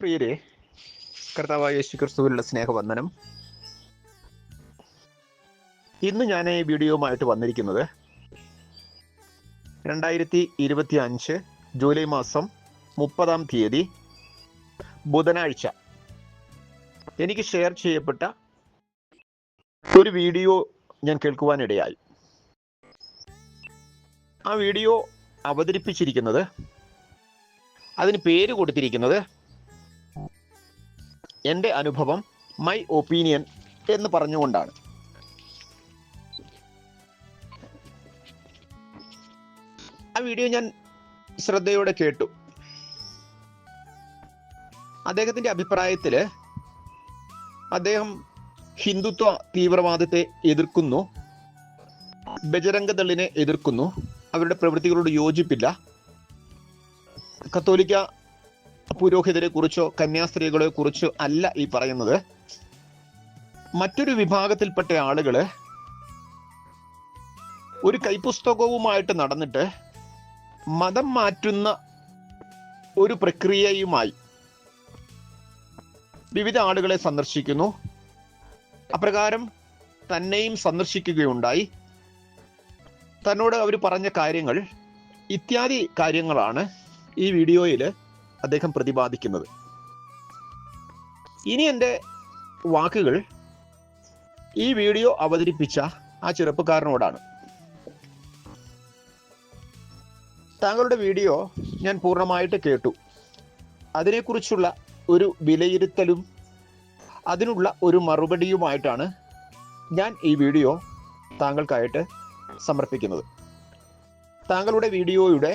പ്രിയരെ കർത്താവായ യേശു ക്രിസ്തുവിലുള്ള സ്നേഹവന്ദനം. ഇന്ന് ഞാൻ ഈ വീഡിയോയുമായിട്ട് വന്നിരിക്കുന്നത് രണ്ടായിരത്തി ഇരുപത്തി അഞ്ച് ജൂലൈ മാസം മുപ്പതാം തീയതി ബുധനാഴ്ച. എനിക്ക് ഷെയർ ചെയ്യപ്പെട്ട ഒരു വീഡിയോ ഞാൻ കേൾക്കുവാനിടയായി. ആ വീഡിയോ അവതരിപ്പിച്ചിരിക്കുന്നത് അതിന് പേര് കൊടുത്തിരിക്കുന്നത് എന്റെ അനുഭവം മൈ ഒപ്പീനിയൻ എന്ന് പറഞ്ഞുകൊണ്ടാണ്. ആ വീഡിയോ ഞാൻ ശ്രദ്ധയോടെ കേട്ടു. അദ്ദേഹത്തിന്റെ അഭിപ്രായത്തിൽ അദ്ദേഹം ഹിന്ദുത്വ തീവ്രവാദത്തെ എതിർക്കുന്നു ബജരംഗദളിനെ എതിർക്കുന്നു അവരുടെ പ്രവൃത്തികളോട് യോജിപ്പില്ല കത്തോലിക്ക പുരോഹിതരെ കുറിച്ചോ കന്യാസ്ത്രീകളെ കുറിച്ചോ അല്ല ഈ പറയുന്നത്. മറ്റൊരു വിഭാഗത്തിൽപ്പെട്ട ആളുകൾ ഒരു കൈപുസ്തകവുമായിട്ട് നടന്നിട്ട് മതം മാറ്റുന്ന ഒരു പ്രക്രിയയുമായി വിവിധ ആളുകളെ സന്ദർശിക്കുന്നു. അപ്രകാരം തന്നെയും സന്ദർശിക്കുകയുണ്ടായി. തന്നോട് അവർ പറഞ്ഞ കാര്യങ്ങൾ ഇത്യാദി കാര്യങ്ങളാണ് ഈ വീഡിയോയിൽ അദ്ദേഹം പ്രതിപാദിക്കുന്നത്. ഇനി എന്റെ വാക്കുകൾ ഈ വീഡിയോ അവതരിപ്പിച്ച ആ ചെറുപ്പക്കാരനോടാണ്. താങ്കളുടെ വീഡിയോ ഞാൻ പൂർണമായിട്ട് കേട്ടു. അതിനെക്കുറിച്ചുള്ള ഒരു വിലയിരുത്തലും അതിനുള്ള ഒരു മറുപടിയുമായിട്ടാണ് ഞാൻ ഈ വീഡിയോ താങ്കൾക്കായിട്ട് സമർപ്പിക്കുന്നത്. താങ്കളുടെ വീഡിയോയുടെ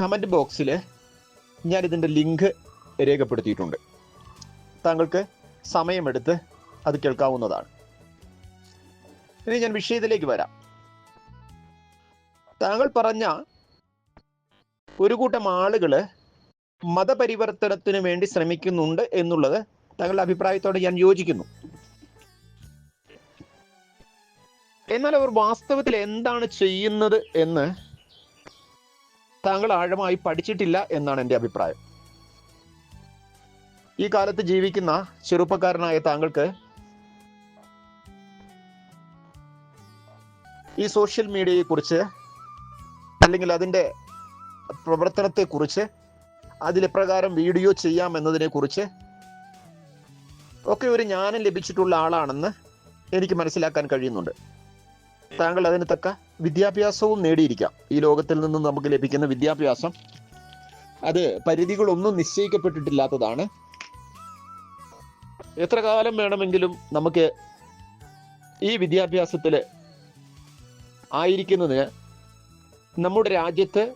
കമന്റ് ബോക്സിൽ ഞാൻ ഇതിന്റെ ലിങ്ക് രേഖപ്പെടുത്തിയിട്ടുണ്ട്. താങ്കൾക്ക് സമയമെടുത്ത് അത് കേൾക്കാവുന്നതാണ്. ഇനി ഞാൻ വിഷയത്തിലേക്ക് വരാം. താങ്കൾ പറഞ്ഞ ഒരു കൂട്ടം ആളുകൾ മതപരിവർത്തനത്തിന് വേണ്ടി ശ്രമിക്കുന്നുണ്ട് എന്നുള്ളത് താങ്കളുടെ അഭിപ്രായത്തോട് ഞാൻ യോജിക്കുന്നു. എന്നാൽ അവർ വാസ്തവത്തിൽ എന്താണ് ചെയ്യുന്നത് എന്ന് താങ്കൾ ആഴമായി പഠിച്ചിട്ടില്ല എന്നാണ് എന്റെ അഭിപ്രായം. ഈ കാലത്ത് ജീവിക്കുന്ന ചെറുപ്പക്കാരനായ താങ്കൾക്ക് ഈ സോഷ്യൽ മീഡിയയെ കുറിച്ച് അല്ലെങ്കിൽ അതിന്റെ പ്രവർത്തനത്തെ കുറിച്ച് അതിലെപ്രകാരം വീഡിയോ ചെയ്യാമെന്നതിനെ കുറിച്ച് ഒക്കെ ഒരു ജ്ഞാനം ലഭിച്ചിട്ടുള്ള ആളാണെന്ന് എനിക്ക് മനസ്സിലാക്കാൻ കഴിയുന്നുണ്ട്. താങ്കൾ അതിന് തക്ക വിദ്യാഭ്യാസവും നേടിയിരിക്കാം. ഈ ലോകത്തിൽ നിന്ന് നമുക്ക് ലഭിക്കുന്ന വിദ്യാഭ്യാസം. അത് പരിധികളൊന്നും നിശ്ചയിക്കപ്പെട്ടിട്ടില്ലാത്തതാണ്. എത്ര കാലം വേണമെങ്കിലും നമുക്ക് ഈ വിദ്യാഭ്യാസത്തിൽ ആയിരിക്കുന്നതിന് നമ്മുടെ രാജ്യത്ത്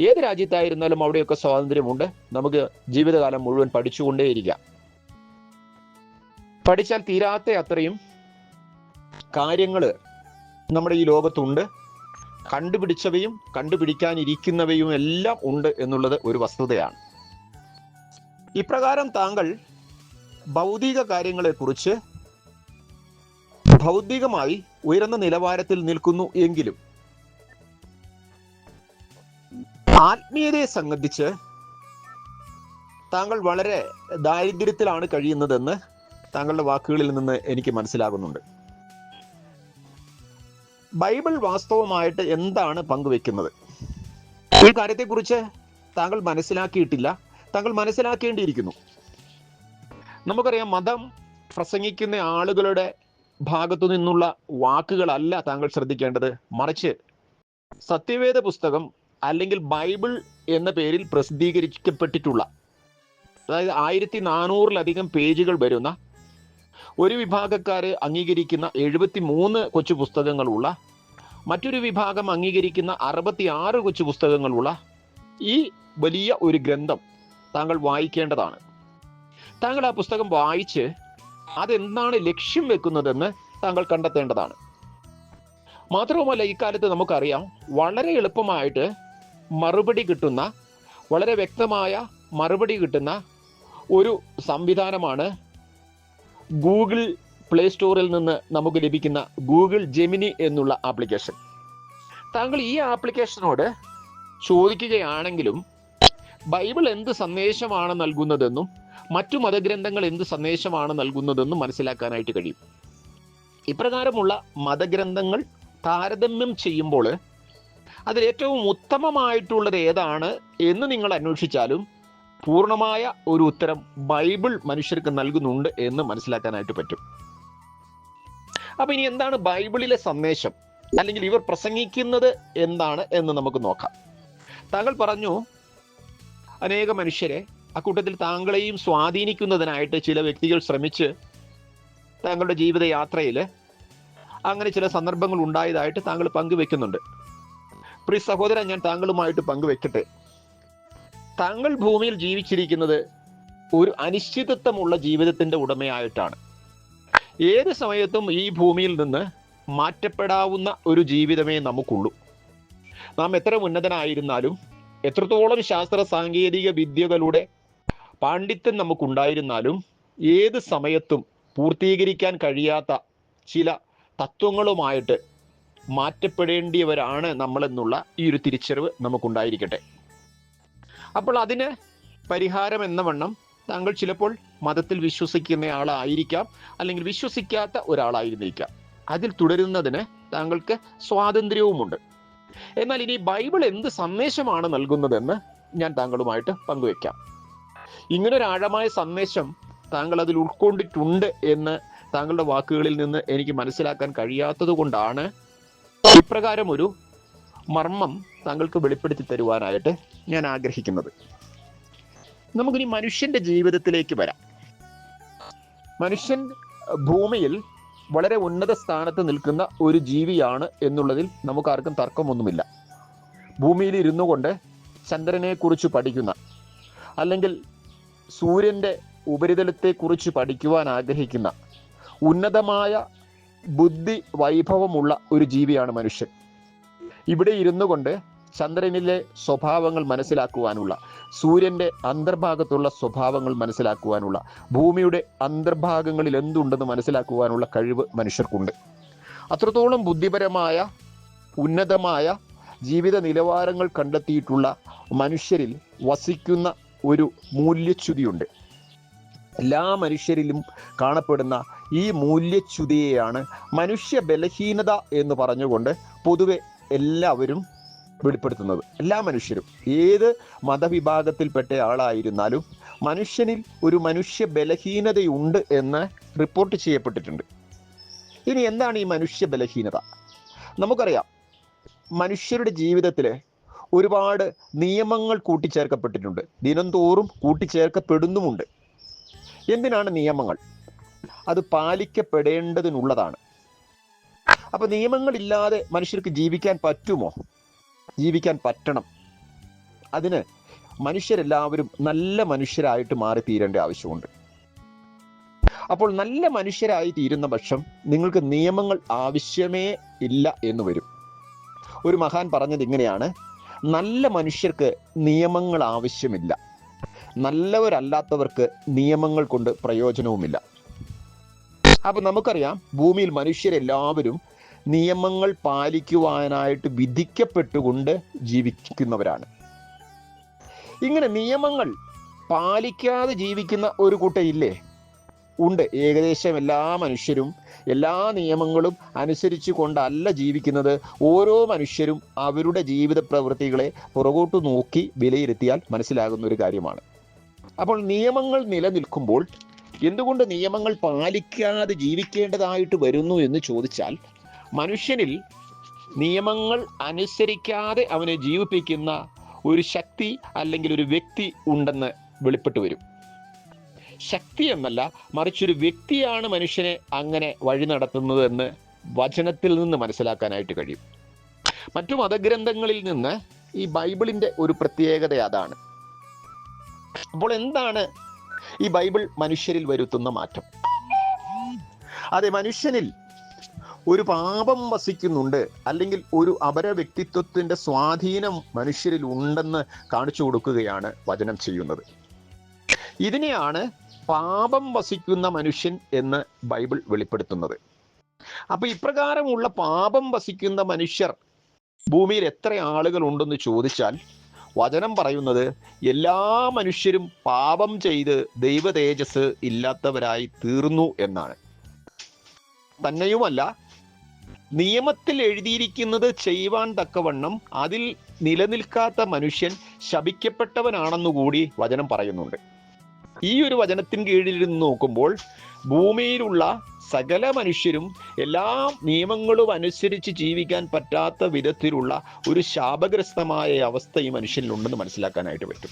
ഏത് രാജ്യത്തായിരുന്നാലും അവിടെയൊക്കെ സ്വാതന്ത്ര്യമുണ്ട്. നമുക്ക് ജീവിതകാലം മുഴുവൻ പഠിച്ചുകൊണ്ടേയിരിക്കാം. പഠിച്ചാൽ തീരാത്ത അത്രയും കാര്യങ്ങൾ നമ്മുടെ ഈ ലോകത്തുണ്ട്. കണ്ടുപിടിച്ചവയും കണ്ടുപിടിക്കാനിരിക്കുന്നവയും എല്ലാം ഉണ്ട് എന്നുള്ളത് ഒരു വസ്തുതയാണ്. ഇപ്രകാരം താങ്കൾ ഭൗതിക കാര്യങ്ങളെക്കുറിച്ച് ഭൗതികമായി ഉയർന്ന നിലവാരത്തിൽ നിൽക്കുന്നു എങ്കിലും ആത്മീയതയെ സംബന്ധിച്ച് താങ്കൾ വളരെ ദാരിദ്ര്യത്തിലാണ് കഴിയുന്നതെന്ന് താങ്കളുടെ വാക്കുകളിൽ നിന്ന് എനിക്ക് മനസ്സിലാകുന്നുണ്ട്. ബൈബിൾ വാസ്തവമായിട്ട് എന്താണ് പങ്കുവെക്കുന്നത്? ഈ കാര്യത്തെക്കുറിച്ച് താങ്കൾ മനസ്സിലാക്കിയിട്ടില്ല. താങ്കൾ മനസ്സിലാക്കേണ്ടിയിരിക്കുന്നു. നമുക്കറിയാം മതം പ്രസംഗിക്കുന്ന ആളുകളുടെ ഭാഗത്തു നിന്നുള്ള വാക്കുകളല്ല താങ്കൾ ശ്രദ്ധിക്കേണ്ടത്. മറിച്ച് സത്യവേദ പുസ്തകം അല്ലെങ്കിൽ ബൈബിൾ എന്ന പേരിൽ പ്രസിദ്ധീകരിക്കപ്പെട്ടിട്ടുള്ള അതായത് ആയിരത്തി നാനൂറിലധികം പേജുകൾ വരുന്ന ഒരു വിഭാഗക്കാരെ അംഗീകരിക്കുന്ന എഴുപത്തി മൂന്ന് കൊച്ചു പുസ്തകങ്ങളുള്ള മറ്റൊരു വിഭാഗം അംഗീകരിക്കുന്ന അറുപത്തി ആറ് കൊച്ചു പുസ്തകങ്ങളുള്ള ഈ വലിയ ഒരു ഗ്രന്ഥം താങ്കൾ വായിക്കേണ്ടതാണ്. താങ്കൾ ആ പുസ്തകം വായിച്ച് അതെന്താണ് ലക്ഷ്യം വെക്കുന്നതെന്ന് താങ്കൾ കണ്ടെത്തേണ്ടതാണ്. മാത്രവുമല്ല ഇക്കാലത്ത് നമുക്കറിയാം വളരെ എളുപ്പമായിട്ട് മറുപടി കിട്ടുന്ന വളരെ വ്യക്തമായ മറുപടി കിട്ടുന്ന ഒരു സംവിധാനമാണ് ഗൂഗിൾ പ്ലേ സ്റ്റോറിൽ നിന്ന് നമുക്ക് ലഭിക്കുന്ന ഗൂഗിൾ ജെമിനി എന്നുള്ള ആപ്ലിക്കേഷൻ. താങ്കൾ ഈ ആപ്ലിക്കേഷനോട് ചോദിക്കുകയാണെങ്കിലും ബൈബിൾ എന്ത് സന്ദേശമാണ് നൽകുന്നതെന്നും മറ്റു മതഗ്രന്ഥങ്ങൾ എന്ത് സന്ദേശമാണ് നൽകുന്നതെന്നും മനസ്സിലാക്കാനായിട്ട് കഴിയും. ഇപ്രകാരമുള്ള മതഗ്രന്ഥങ്ങൾ താരതമ്യം ചെയ്യുമ്പോൾ അതിൽ ഏറ്റവും ഉത്തമമായിട്ടുള്ളത് ഏതാണ് എന്ന് നിങ്ങൾ അന്വേഷിച്ചാലും പൂർണമായ ഒരു ഉത്തരം ബൈബിൾ മനുഷ്യർക്ക് നൽകുന്നുണ്ട് എന്ന് മനസ്സിലാക്കാനായിട്ട് പറ്റും. അപ്പൊ ഇനി എന്താണ് ബൈബിളിലെ സന്ദേശം? അല്ലെങ്കിൽ ഇവർ പ്രസംഗിക്കുന്നത് എന്താണ് എന്ന് നമുക്ക് നോക്കാം. താങ്കൾ പറഞ്ഞു അനേക മനുഷ്യരെ അക്കൂട്ടത്തിൽ താങ്കളെയും സ്വാധീനിക്കുന്നതിനായിട്ട് ചില വ്യക്തികൾ ശ്രമിച്ച് താങ്കളുടെ ജീവിതയാത്രയിൽ അങ്ങനെ ചില സന്ദർഭങ്ങൾ ഉണ്ടായതായിട്ട് താങ്കൾ പങ്കുവെക്കുന്നുണ്ട്. പ്രിയ സഹോദരൻ ഞാൻ താങ്കളുമായിട്ട് പങ്കുവെക്കട്ടെ. താങ്കൾ ഭൂമിയിൽ ജീവിച്ചിരിക്കുന്നത് ഒരു അനിശ്ചിതത്വമുള്ള ജീവിതത്തിന്റെ ഉടമയായിട്ടാണ്. ഏത് സമയത്തും ഈ ഭൂമിയിൽ നിന്ന് മാറ്റപ്പെടാവുന്ന ഒരു ജീവിതമേ നമുക്കുള്ളൂ. നാം എത്ര ഉന്നതനായിരുന്നാലും എത്രത്തോളം ശാസ്ത്ര സാങ്കേതിക വിദ്യകളുടെ പാണ്ഡിത്യം നമുക്കുണ്ടായിരുന്നാലും ഏത് സമയത്തും പൂർത്തീകരിക്കാൻ കഴിയാത്ത ചില തത്വങ്ങളുമായിട്ട് മാറ്റപ്പെടേണ്ടിയവരാണ് നമ്മളെന്നുള്ള ഈ ഒരു തിരിച്ചറിവ് നമുക്കുണ്ടായിരിക്കട്ടെ. അപ്പോൾ അതിന് പരിഹാരം എന്ന വണ്ണം താങ്കൾ ചിലപ്പോൾ മതത്തിൽ വിശ്വസിക്കുന്ന ആളായിരിക്കാം അല്ലെങ്കിൽ വിശ്വസിക്കാത്ത ഒരാളായിരുന്നിരിക്കാം. അതിൽ തുടരുന്നതിന് താങ്കൾക്ക് സ്വാതന്ത്ര്യവുമുണ്ട്. എന്നാൽ ഇനി ബൈബിൾ എന്ത് സന്ദേശമാണ് നൽകുന്നതെന്ന് ഞാൻ താങ്കളുമായിട്ട് പങ്കുവെക്കാം. ഇങ്ങനൊരു ആഴമായ സന്ദേശം താങ്കൾ അതിൽ ഉൾക്കൊണ്ടിട്ടുണ്ട് എന്ന് താങ്കളുടെ വാക്കുകളിൽ നിന്ന് എനിക്ക് മനസ്സിലാക്കാൻ കഴിയാത്തത് കൊണ്ടാണ് ഇപ്രകാരം ഒരു മർമ്മം താങ്കൾക്ക് വെളിപ്പെടുത്തി തരുവാനായിട്ട് ഞാൻ ആഗ്രഹിക്കുന്നത്. നമുക്കിനി മനുഷ്യന്റെ ജീവിതത്തിലേക്ക് വരാം. മനുഷ്യൻ ഭൂമിയിൽ വളരെ ഉന്നത സ്ഥാനത്ത് നിൽക്കുന്ന ഒരു ജീവിയാണ് എന്നുള്ളതിൽ നമുക്കാർക്കും തർക്കമൊന്നുമില്ല. ഭൂമിയിൽ ഇരുന്നു കൊണ്ട് ചന്ദ്രനെക്കുറിച്ച് പഠിക്കുന്ന അല്ലെങ്കിൽ സൂര്യന്റെ ഉപരിതലത്തെക്കുറിച്ച് പഠിക്കുവാൻ ആഗ്രഹിക്കുന്ന ഉന്നതമായ ബുദ്ധി വൈഭവമുള്ള ഒരു ജീവിയാണ് മനുഷ്യൻ. ഇവിടെ ഇരുന്നു കൊണ്ട് ചന്ദ്രനിലെ സ്വഭാവങ്ങൾ മനസ്സിലാക്കുവാനുള്ള സൂര്യന്റെ അന്തർഭാഗത്തുള്ള സ്വഭാവങ്ങൾ മനസ്സിലാക്കുവാനുള്ള ഭൂമിയുടെ അന്തർഭാഗങ്ങളിൽ എന്തുണ്ടെന്ന് മനസ്സിലാക്കുവാനുള്ള കഴിവ് മനുഷ്യർക്കുണ്ട്. അത്രത്തോളം ബുദ്ധിപരമായ ഉന്നതമായ ജീവിത നിലവാരങ്ങൾ കണ്ടെത്തിയിട്ടുള്ള മനുഷ്യരിൽ വസിക്കുന്ന ഒരു മൂല്യച്യുതിയുണ്ട്. എല്ലാ മനുഷ്യരിലും കാണപ്പെടുന്ന ഈ മൂല്യച്യുതിയെയാണ് മനുഷ്യ ബലഹീനത എന്ന് പറഞ്ഞുകൊണ്ട് പൊതുവെ എല്ലാവരും വെളിപ്പെടുത്തുന്നത്. എല്ലാ മനുഷ്യരും. ഏത് മതവിഭാഗത്തിൽപ്പെട്ട ആളായിരുന്നാലും മനുഷ്യനിൽ ഒരു മനുഷ്യ ബലഹീനതയുണ്ട് എന്ന് റിപ്പോർട്ട് ചെയ്യപ്പെട്ടിട്ടുണ്ട്. ഇനി എന്താണ് ഈ മനുഷ്യ ബലഹീനത നമുക്കറിയാം മനുഷ്യരുടെ ജീവിതത്തിൽ ഒരുപാട് നിയമങ്ങൾ കൂട്ടിച്ചേർക്കപ്പെട്ടിട്ടുണ്ട്. ദിനംതോറും കൂട്ടിച്ചേർക്കപ്പെടുന്നുമുണ്ട്. എന്തിനാണ് നിയമങ്ങൾ? അത് പാലിക്കപ്പെടേണ്ടതിനുള്ളതാണ്. അപ്പൊ നിയമങ്ങളില്ലാതെ മനുഷ്യർക്ക് ജീവിക്കാൻ പറ്റുമോ? ജീവിക്കാൻ പറ്റണം. അതിന് മനുഷ്യരെല്ലാവരും നല്ല മനുഷ്യരായിട്ട് മാറി തീരേണ്ട ആവശ്യമുണ്ട്. അപ്പോൾ നല്ല മനുഷ്യരായി തീരുന്ന പക്ഷം നിങ്ങൾക്ക് നിയമങ്ങൾ ആവശ്യമേ ഇല്ല എന്ന് വരും. ഒരു മഹാൻ പറഞ്ഞത് ഇങ്ങനെയാണ്. നല്ല മനുഷ്യർക്ക് നിയമങ്ങൾ ആവശ്യമില്ല. നല്ലവരല്ലാത്തവർക്ക് നിയമങ്ങൾ കൊണ്ട് പ്രയോജനവുമില്ല. അപ്പൊ നമുക്കറിയാം ഭൂമിയിൽ മനുഷ്യരെല്ലാവരും നിയമങ്ങൾ പാലിക്കുവാനായിട്ട് വിധിക്കപ്പെട്ടുകൊണ്ട് ജീവിക്കുന്നവരാണ്. ഇങ്ങനെ നിയമങ്ങൾ പാലിക്കാതെ ജീവിക്കുന്ന ഒരു കൂട്ടയില്ലേ? ഉണ്ട്. ഏകദേശം എല്ലാ മനുഷ്യരും എല്ലാ നിയമങ്ങളും അനുസരിച്ചു കൊണ്ടല്ല ജീവിക്കുന്നത്. ഓരോ മനുഷ്യരും അവരുടെ ജീവിത പ്രവൃത്തികളെ പുറകോട്ട് നോക്കി വിലയിരുത്തിയാൽ മനസ്സിലാകുന്ന ഒരു കാര്യമാണ്. അപ്പോൾ നിയമങ്ങൾ നിലനിൽക്കുമ്പോൾ എന്തുകൊണ്ട് നിയമങ്ങൾ പാലിക്കാതെ ജീവിക്കേണ്ടതായിട്ട് വരുന്നു എന്ന് ചോദിച്ചാൽ മനുഷ്യനിൽ നിയമങ്ങൾ അനുസരിക്കാതെ അവനെ ജീവിപ്പിക്കുന്ന ഒരു ശക്തി അല്ലെങ്കിൽ ഒരു വ്യക്തി ഉണ്ടെന്ന് വെളിപ്പെട്ട് വരും. ശക്തി എന്നല്ല മറിച്ചൊരു വ്യക്തിയാണ് മനുഷ്യനെ അങ്ങനെ വഴി നടത്തുന്നത് എന്ന് വചനത്തിൽ നിന്ന് മനസ്സിലാക്കാനായിട്ട് കഴിയും. മറ്റു മതഗ്രന്ഥങ്ങളിൽ നിന്ന് ഈ ബൈബിളിന്റെ ഒരു പ്രത്യേകത അതാണ്. അപ്പോൾ എന്താണ് ഈ ബൈബിൾ മനുഷ്യരിൽ വരുത്തുന്ന മാറ്റം? അതെ മനുഷ്യനിൽ ഒരു പാപം വസിക്കുന്നുണ്ട്. അല്ലെങ്കിൽ ഒരു അപര വ്യക്തിത്വത്തിന്റെ സ്വാധീനം മനുഷ്യരിൽ ഉണ്ടെന്ന് കാണിച്ചു കൊടുക്കുകയാണ് വചനം ചെയ്യുന്നത്. ഇതിനെയാണ് പാപം വസിക്കുന്ന മനുഷ്യൻ എന്ന് ബൈബിൾ വെളിപ്പെടുത്തുന്നത്. അപ്പൊ ഇപ്രകാരമുള്ള പാപം വസിക്കുന്ന മനുഷ്യർ ഭൂമിയിൽ എത്ര ആളുകൾ ഉണ്ടെന്ന് ചോദിച്ചാൽ വചനം പറയുന്നത് എല്ലാ മനുഷ്യരും പാപം ചെയ്ത് ദൈവ തേജസ് ഇല്ലാത്തവരായി തീർന്നു എന്നാണ്. തന്നെയുമല്ല നിയമത്തിൽ എഴുതിയിരിക്കുന്നത് ചെയ്യുവാൻ തക്കവണ്ണം അതിൽ നിലനിൽക്കാത്ത മനുഷ്യൻ ശപിക്കപ്പെട്ടവനാണെന്നുകൂടി വചനം പറയുന്നുണ്ട്. ഈ ഒരു വചനത്തിന് കീഴിൽ നിന്ന് നോക്കുമ്പോൾ ഭൂമിയിലുള്ള സകല മനുഷ്യരും എല്ലാ നിയമങ്ങളും അനുസരിച്ച് ജീവിക്കാൻ പറ്റാത്ത വിധത്തിലുള്ള ഒരു ശാപഗ്രസ്തമായ അവസ്ഥ ഈ മനുഷ്യനിലുണ്ടെന്ന് മനസ്സിലാക്കാനായിട്ട് പറ്റും.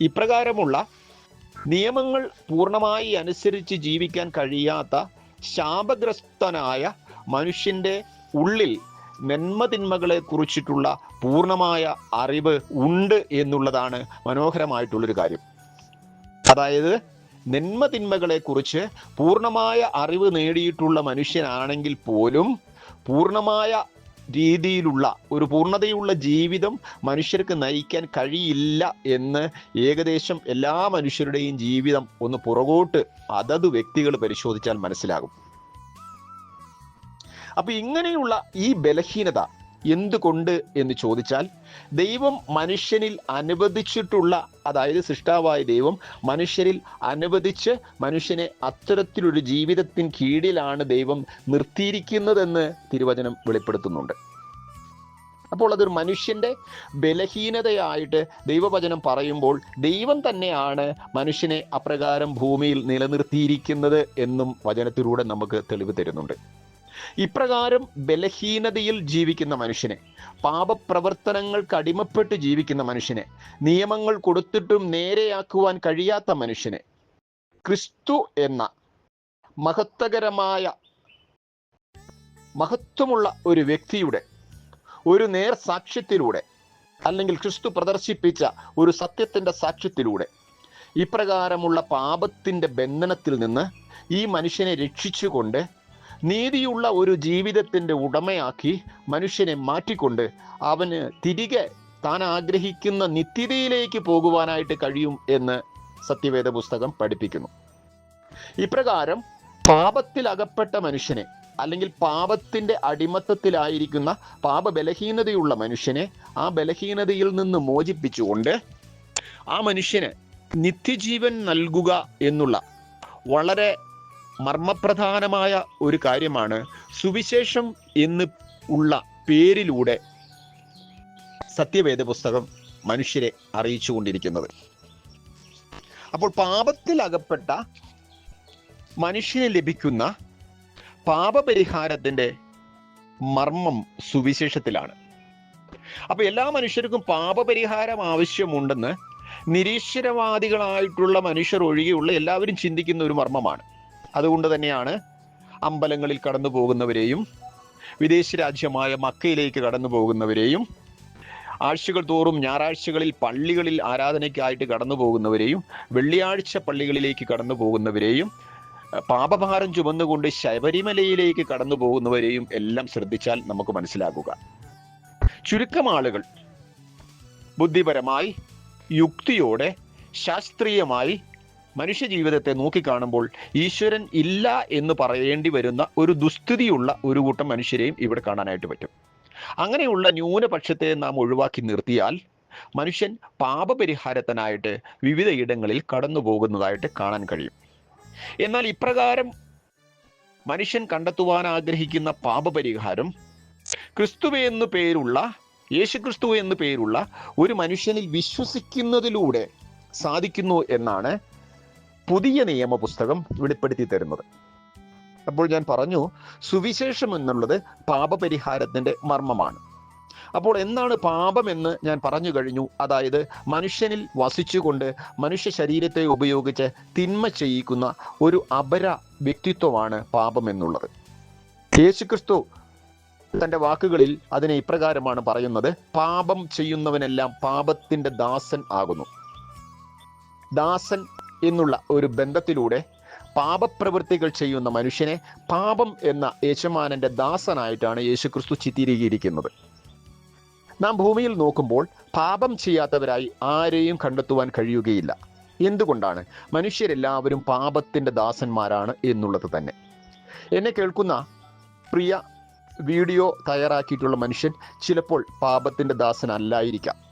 ഇപ്രകാരമുള്ള നിയമങ്ങൾ പൂർണമായി അനുസരിച്ച് ജീവിക്കാൻ കഴിയാത്ത ശാപഗ്രസ്തനായ മനുഷ്യന്റെ ഉള്ളിൽ നന്മതിന്മകളെ കുറിച്ചിട്ടുള്ള പൂർണമായ അറിവ് ഉണ്ട് എന്നുള്ളതാണ് മനോഹരമായിട്ടുള്ളൊരു കാര്യം. അതായത് നന്മതിന്മകളെ കുറിച്ച് പൂർണമായ അറിവ് നേടിയിട്ടുള്ള മനുഷ്യനാണെങ്കിൽ പോലും പൂർണമായ രീതിയിലുള്ള ഒരു പൂർണതയുള്ള ജീവിതം മനുഷ്യർക്ക് നയിക്കാൻ കഴിയില്ല എന്ന് ഏകദേശം എല്ലാ മനുഷ്യരുടെയും ജീവിതം ഒന്ന് പുറകോട്ട് അതത് വ്യക്തികൾ പരിശോധിച്ചാൽ മനസ്സിലാകും. അപ്പൊ ഇങ്ങനെയുള്ള ഈ ബലഹീനത എന്തുകൊണ്ട് എന്ന് ചോദിച്ചാൽ ദൈവം മനുഷ്യനിൽ അനുവദിച്ചിട്ടുള്ള അതായത് സൃഷ്ടാവായ ദൈവം മനുഷ്യരിൽ അനുവദിച്ച് മനുഷ്യനെ അത്തരത്തിലൊരു ജീവിതത്തിന് കീഴിലാണ് ദൈവം നിർത്തിയിരിക്കുന്നതെന്ന് തിരുവചനം വെളിപ്പെടുത്തുന്നുണ്ട്. അപ്പോൾ അതൊരു മനുഷ്യന്റെ ബലഹീനതയായിട്ട് ദൈവവചനം പറയുമ്പോൾ ദൈവം തന്നെയാണ് മനുഷ്യനെ അപ്രകാരം ഭൂമിയിൽ നിലനിർത്തിയിരിക്കുന്നത് എന്നും വചനത്തിലൂടെ നമുക്ക് തെളിവ് തരുന്നുണ്ട്. ഇപ്രകാരം ബലഹീനതയിൽ ജീവിക്കുന്ന മനുഷ്യനെ പാപപ്രവർത്തനങ്ങൾക്ക് അടിമപ്പെട്ട് ജീവിക്കുന്ന മനുഷ്യനെ നിയമങ്ങൾ കൊടുത്തിട്ടും നേരെയാക്കുവാൻ കഴിയാത്ത മനുഷ്യനെ ക്രിസ്തു എന്ന മഹത്വകരമായ മഹത്വമുള്ള ഒരു വ്യക്തിയുടെ ഒരു നേർ സാക്ഷ്യത്തിലൂടെ അല്ലെങ്കിൽ ക്രിസ്തു പ്രദർശിപ്പിച്ച ഒരു സത്യത്തിന്റെ സാക്ഷ്യത്തിലൂടെ ഇപ്രകാരമുള്ള പാപത്തിന്റെ ബന്ധനത്തിൽ നിന്ന് ഈ മനുഷ്യനെ രക്ഷിച്ചുകൊണ്ട് നീതിയുള്ള ഒരു ജീവിതത്തിന്റെ ഉടമയാക്കി മനുഷ്യനെ മാറ്റിക്കൊണ്ട് അവന് തിരികെ താൻ ആഗ്രഹിക്കുന്ന നിത്യതയിലേക്ക് പോകുവാനായിട്ട് കഴിയും എന്ന് സത്യവേദ പുസ്തകം പഠിപ്പിക്കുന്നു. ഇപ്രകാരം പാപത്തിൽ അകപ്പെട്ട മനുഷ്യനെ അല്ലെങ്കിൽ പാപത്തിന്റെ അടിമത്തത്തിലായിരിക്കുന്ന പാപ ബലഹീനതയുള്ള മനുഷ്യനെ ആ ബലഹീനതയിൽ നിന്ന് മോചിപ്പിച്ചുകൊണ്ട് ആ മനുഷ്യന് നിത്യജീവൻ നൽകുക എന്നുള്ള വളരെ മർമ്മപ്രധാനമായ ഒരു കാര്യമാണ് സുവിശേഷം എന്ന് ഉള്ള പേരിലൂടെ സത്യവേദ പുസ്തകം മനുഷ്യരെ അറിയിച്ചുകൊണ്ടിരിക്കുന്നത്. അപ്പോൾ പാപത്തിൽ അകപ്പെട്ട മനുഷ്യന് ലഭിക്കുന്ന പാപപരിഹാരത്തിന്റെ മർമ്മം സുവിശേഷത്തിലാണ്. അപ്പൊ എല്ലാ മനുഷ്യർക്കും പാപപരിഹാരം ആവശ്യമുണ്ടെന്ന് നിരീശ്വരവാദികളായിട്ടുള്ള മനുഷ്യർ ഒഴികെയുള്ള എല്ലാവരും ചിന്തിക്കുന്ന ഒരു മർമ്മമാണ്. അതുകൊണ്ട് തന്നെയാണ് അമ്പലങ്ങളിൽ കടന്നു പോകുന്നവരെയും വിദേശ രാജ്യമായ മക്കയിലേക്ക് കടന്നു പോകുന്നവരെയും ആഴ്ചകൾ തോറും ഞായറാഴ്ചകളിൽ പള്ളികളിൽ ആരാധനയ്ക്കായിട്ട് കടന്നു പോകുന്നവരെയും വെള്ളിയാഴ്ച പള്ളികളിലേക്ക് കടന്നു പോകുന്നവരെയും പാപഭാരം ചുമന്നുകൊണ്ട് ശബരിമലയിലേക്ക് കടന്നു പോകുന്നവരെയും എല്ലാം ശ്രദ്ധിച്ചാൽ നമുക്ക് മനസ്സിലാക്കുക ചുരുക്കം ആളുകൾ ബുദ്ധിപരമായി യുക്തിയോടെ ശാസ്ത്രീയമായി മനുഷ്യജീവിതത്തെ നോക്കിക്കാണുമ്പോൾ ഈശ്വരൻ ഇല്ല എന്ന് പറയേണ്ടി വരുന്ന ഒരു ദുസ്ഥിതിയുള്ള ഒരു കൂട്ടം മനുഷ്യരെയും ഇവിടെ കാണാനായിട്ട് പറ്റും. അങ്ങനെയുള്ള ന്യൂനപക്ഷത്തെ നാം ഒഴിവാക്കി നിർത്തിയാൽ മനുഷ്യൻ പാപപരിഹാരത്തിനായിട്ട് വിവിധ ഇടങ്ങളിൽ കടന്നു പോകുന്നതായിട്ട് കാണാൻ കഴിയും. എന്നാൽ ഇപ്രകാരം മനുഷ്യൻ കണ്ടെത്തുവാൻ ആഗ്രഹിക്കുന്ന പാപപരിഹാരം ക്രിസ്തുവ എന്നു പേരുള്ള യേശുക്രിസ്തു എന്ന് പേരുള്ള ഒരു മനുഷ്യനിൽ വിശ്വസിക്കുന്നതിലൂടെ സാധിക്കുന്നു എന്നാണ് പുതിയ നിയമപുസ്തകം വെളിപ്പെടുത്തി തരുന്നത്. അപ്പോൾ ഞാൻ പറഞ്ഞു സുവിശേഷം എന്നുള്ളത് പാപപരിഹാരത്തിന്റെ മർമ്മമാണ്. അപ്പോൾ എന്താണ് പാപമെന്ന് ഞാൻ പറഞ്ഞു കഴിഞ്ഞു. അതായത് മനുഷ്യനിൽ വസിച്ചുകൊണ്ട് മനുഷ്യ ശരീരത്തെ ഉപയോഗിച്ച് തിന്മ ചെയ്യിക്കുന്ന ഒരു അപര വ്യക്തിത്വമാണ് പാപം എന്നുള്ളത് യേശുക്രിസ്തു തന്റെ വാക്കുകളിൽ അതിനെ ഇപ്രകാരമാണ് പറയുന്നത് പാപം ചെയ്യുന്നവനെല്ലാം പാപത്തിന്റെ ദാസൻ ആകുന്നു. ദാസൻ എന്നുള്ള ഒരു ബന്ധത്തിലൂടെ പാപപ്രവൃത്തികൾ ചെയ്യുന്ന മനുഷ്യനെ പാപം എന്ന യജമാനന്റെ ദാസനായിട്ടാണ് യേശുക്രിസ്തു ചിത്രീകരിക്കുന്നത്. നാം ഭൂമിയിൽ നോക്കുമ്പോൾ പാപം ചെയ്യാത്തവരായി ആരെയും കണ്ടെത്തുവാൻ കഴിയുകയില്ല. എന്തുകൊണ്ടാണ്? മനുഷ്യരെല്ലാവരും പാപത്തിന്റെ ദാസന്മാരാണ് എന്നുള്ളത് തന്നെ. എന്നെ കേൾക്കുന്ന പ്രിയ വീഡിയോ തയ്യാറാക്കിയിട്ടുള്ള മനുഷ്യൻ ചിലപ്പോൾ പാപത്തിന്റെ ദാസനല്ലായിരിക്കാം.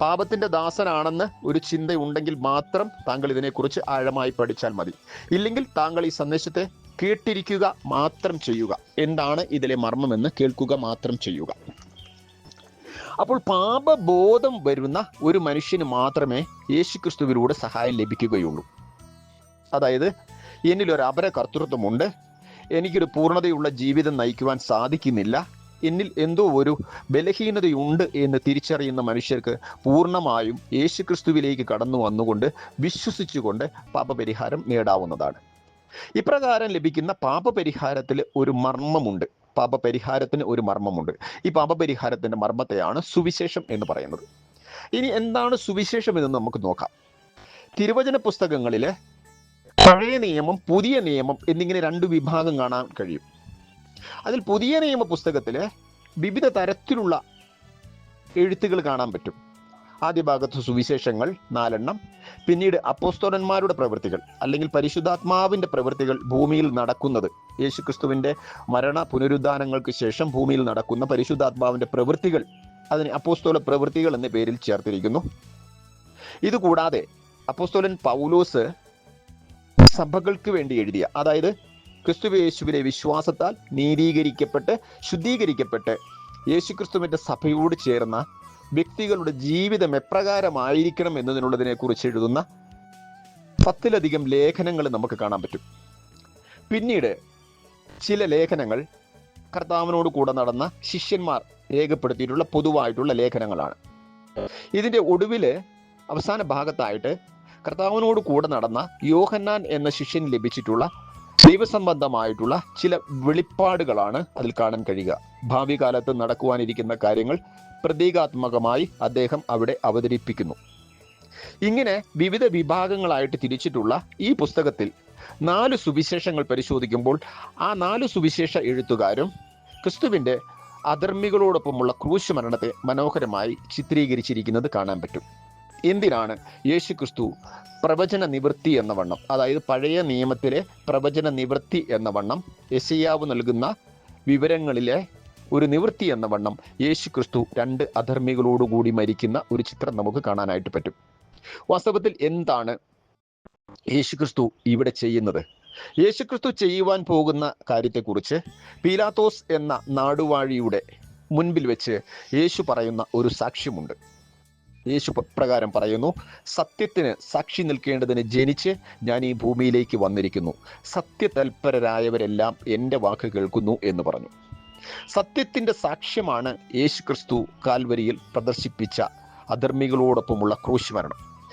പാപത്തിന്റെ ദാസനാണെന്ന് ഒരു ചിന്തയുണ്ടെങ്കിൽ മാത്രം താങ്കൾ ഇതിനെക്കുറിച്ച് ആഴമായി പഠിച്ചാൽ മതി. ഇല്ലെങ്കിൽ താങ്കൾ ഈ സന്ദേശത്തെ കേട്ടിരിക്കുക മാത്രം ചെയ്യുക. എന്താണ് ഇതിലെ മർമ്മമെന്ന് കേൾക്കുക മാത്രം ചെയ്യുക. അപ്പോൾ പാപബോധം വരുന്ന ഒരു മനുഷ്യന് മാത്രമേ യേശുക്രിസ്തുവിലൂടെ സഹായം ലഭിക്കുകയുള്ളൂ. അതായത് എന്നിലൊരു അപര കർത്തൃത്വമുണ്ട് എനിക്കൊരു പൂർണതയുള്ള ജീവിതം നയിക്കുവാൻ സാധിക്കുന്നില്ല. എന്നിൽ എന്തോ ഒരു ബലഹീനതയുണ്ട് എന്ന് തിരിച്ചറിയുന്ന മനുഷ്യർക്ക് പൂർണമായും യേശുക്രിസ്തുവിലേക്ക് കടന്നു വന്നുകൊണ്ട് വിശ്വസിച്ചുകൊണ്ട് പാപപരിഹാരം നേടാവുന്നതാണ്. ഇപ്രകാരം ലഭിക്കുന്ന പാപപരിഹാരത്തിൽ ഒരു മർമ്മമുണ്ട്. പാപപരിഹാരത്തിന് ഒരു മർമ്മമുണ്ട്. ഈ പാപപരിഹാരത്തിന്റെ മർമ്മത്തെയാണ് സുവിശേഷം എന്ന് പറയുന്നത്. ഇനി എന്താണ് സുവിശേഷം എന്ന് നമുക്ക് നോക്കാം. തിരുവചന പുസ്തകങ്ങളിലെ പഴയ നിയമം പുതിയ നിയമം എന്നിങ്ങനെ രണ്ട് വിഭാഗം കാണാൻ കഴിയും. അതിൽ പുതിയ നിയമ പുസ്തകത്തിൽ വിവിധ തരത്തിലുള്ള എഴുത്തുകൾ കാണാൻ പറ്റും. ആദ്യ ഭാഗത്ത് സുവിശേഷങ്ങൾ നാലെണ്ണം പിന്നീട് അപ്പോസ്തോലന്മാരുടെ പ്രവൃത്തികൾ അല്ലെങ്കിൽ പരിശുദ്ധാത്മാവിന്റെ പ്രവൃത്തികൾ ഭൂമിയിൽ നടക്കുന്നത്. യേശുക്രിസ്തുവിന്റെ മരണ പുനരുദ്ധാനങ്ങൾക്ക് ശേഷം ഭൂമിയിൽ നടക്കുന്ന പരിശുദ്ധാത്മാവിന്റെ പ്രവൃത്തികൾ അതിന് അപ്പോസ്തോല പ്രവൃത്തികൾ എന്ന പേരിൽ ചേർത്തിരിക്കുന്നു. ഇതുകൂടാതെ അപ്പോസ്തോലൻ പൗലോസ് സഭകൾക്ക് വേണ്ടി എഴുതിയ അതായത് ക്രിസ്തു യേശുവിലെ വിശ്വാസത്താൽ നീതീകരിക്കപ്പെട്ട് ശുദ്ധീകരിക്കപ്പെട്ട് യേശുക്രിസ്തുവിന്റെ സഭയോട് ചേർന്ന വ്യക്തികളുടെ ജീവിതം എപ്രകാരമായിരിക്കണം എന്നതിനുള്ളതിനെ കുറിച്ച് എഴുതുന്ന പത്തിലധികം ലേഖനങ്ങൾ നമുക്ക് കാണാൻ പറ്റും. പിന്നീട് ചില ലേഖനങ്ങൾ കർത്താവിനോട് കൂടെ നടന്ന ശിഷ്യന്മാർ രേഖപ്പെടുത്തിയിട്ടുള്ള പൊതുവായിട്ടുള്ള ലേഖനങ്ങളാണ്. ഇതിന്റെ ഒടുവിൽ അവസാന ഭാഗത്തായിട്ട് കർത്താവിനോട് കൂടെ നടന്ന യോഹന്നാൻ എന്ന ശിഷ്യൻ ലഭിച്ചിട്ടുള്ള ദൈവസംബന്ധമായിട്ടുള്ള ചില വെളിപ്പാടുകളാണ് അതിൽ കാണാൻ കഴിയുക. ഭാവി കാലത്ത് നടക്കുവാനിരിക്കുന്ന കാര്യങ്ങൾ പ്രതീകാത്മകമായി അദ്ദേഹം അവിടെ അവതരിപ്പിക്കുന്നു. ഇങ്ങനെ വിവിധ വിഭാഗങ്ങളായിട്ട് തിരിച്ചിട്ടുള്ള ഈ പുസ്തകത്തിൽ നാല് സുവിശേഷങ്ങൾ പരിശോധിക്കുമ്പോൾ ആ നാല് സുവിശേഷ എഴുത്തുകാരും ക്രിസ്തുവിന്റെ അധർമ്മികളോടൊപ്പമുള്ള ക്രൂശ് മരണത്തെ മനോഹരമായി ചിത്രീകരിച്ചിരിക്കുന്നത് കാണാൻ പറ്റും. എന്തിനാണ് യേശു ക്രിസ്തു പ്രവചന നിവൃത്തി എന്ന വണ്ണം? അതായത് പഴയ നിയമത്തിലെ പ്രവചന നിവൃത്തി എന്ന വണ്ണം യശയാവ് നൽകുന്ന വിവരങ്ങളിലെ ഒരു നിവൃത്തി എന്ന വണ്ണം യേശു ക്രിസ്തു രണ്ട് അധർമ്മികളോടുകൂടി മരിക്കുന്ന ഒരു ചിത്രം നമുക്ക് കാണാനായിട്ട് പറ്റും. വാസ്തവത്തിൽ എന്താണ് യേശുക്രിസ്തു ഇവിടെ ചെയ്യുന്നത്? യേശുക്രിസ്തു ചെയ്യുവാൻ പോകുന്ന കാര്യത്തെക്കുറിച്ച് പീലാത്തോസ് എന്ന നാടുവാഴിയുടെ മുൻപിൽ വെച്ച് യേശു പറയുന്ന ഒരു സാക്ഷ്യമുണ്ട്. യേശു പ്രകാരം പറയുന്നു സത്യത്തിന് സാക്ഷി നിൽക്കേണ്ടതിന് ജനിച്ച് ഞാൻ ഈ ഭൂമിയിലേക്ക് വന്നിരിക്കുന്നു. സത്യതൽപരരായവരെല്ലാം എന്റെ വാക്ക് കേൾക്കുന്നു എന്ന് പറഞ്ഞു. സത്യത്തിന്റെ സാക്ഷ്യമാണ് യേശു ക്രിസ്തു കാൽവരിയിൽ പ്രദർശിപ്പിച്ച അധർമ്മികളോടൊപ്പമുള്ള ക്രൂശ് മരണം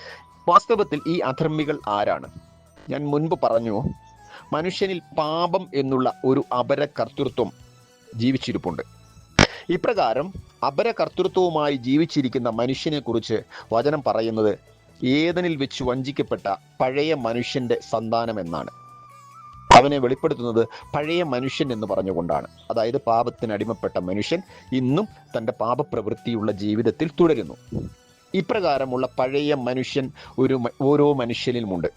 വാസ്തവത്തിൽ ഈ അധർമ്മികൾ ആരാണ്? ഞാൻ മുൻപ് പറഞ്ഞു മനുഷ്യനിൽ പാപം എന്നുള്ള ഒരു അപര കർത്തൃത്വം ജീവിച്ചിരിപ്പുണ്ട്. ഇപ്രകാരം അപര കർത്തൃത്വവുമായി ജീവിച്ചിരിക്കുന്ന മനുഷ്യനെ കുറിച്ച് വചനം പറയുന്നത് ഏതനിൽ വെച്ച് വഞ്ചിക്കപ്പെട്ട പഴയ മനുഷ്യന്റെ സന്താനം എന്നാണ് അവനെ വെളിപ്പെടുത്തുന്നത് പഴയ മനുഷ്യൻ എന്ന് പറഞ്ഞുകൊണ്ടാണ്. അതായത് പാപത്തിന് അടിമപ്പെട്ട മനുഷ്യൻ ഇന്നും തന്റെ പാപപ്രവൃത്തിയുള്ള ജീവിതത്തിൽ തുടരുന്നു. ഇപ്രകാരമുള്ള പഴയ മനുഷ്യൻ ഒരു ഓരോ മനുഷ്യനിലുമുണ്ട്.